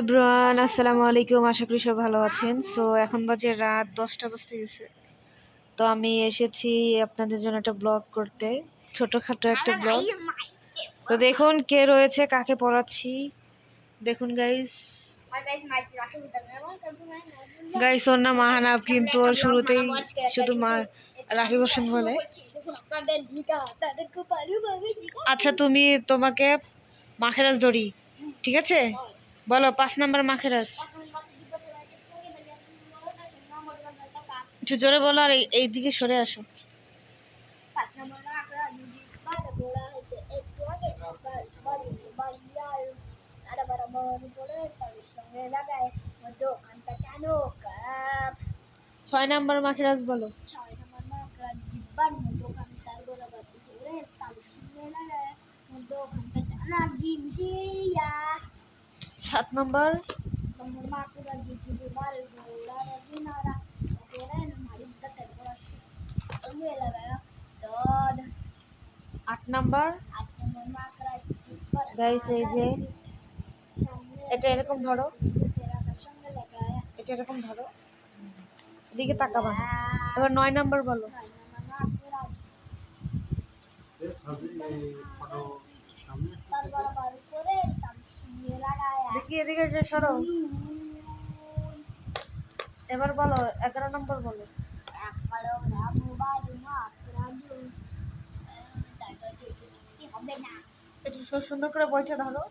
Everyone আসসালামু আলাইকুম। আশা করি সব ভালো আছেন। সো এখন বাজে রাত দশটা বাজতে গেছে। তো আমি এসেছি আপনাদের জন্য একটা ব্লগ করতে। ছোটোখাটো একটা ব্লগ তো দেখুন কে রয়েছে কাকে পড়াচ্ছি। দেখুন গাইস গাইস ওর নাম মাহানাব কিন্তু ওর শুরুতেই শুধু মা রাখি বসন বলে। আচ্ছা তুমি তোমাকে মাখেরাজ ধরি। ঠিক আছে? বলো, পাঁচ নাম্বার মাখেরাজ। একটু জোরে বলো আর এই- দিকে সরে আসো। ছয় নাম্বার মাখেরাজ বলো। সাত নাম্বার। আট নাম্বার। এই যে, এটা এরকম ধরো। এটা এরকম ধরো। এদিকে তাকাবা। এবার নয় নম্বর বলো। দেখি এদিকে সরো। এবার বলো, এগারো নম্বর বলো। একটু সুন্দর করে বইটা ধরো।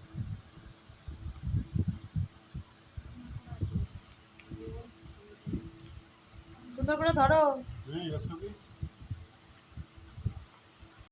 সুন্দর করে ধরো।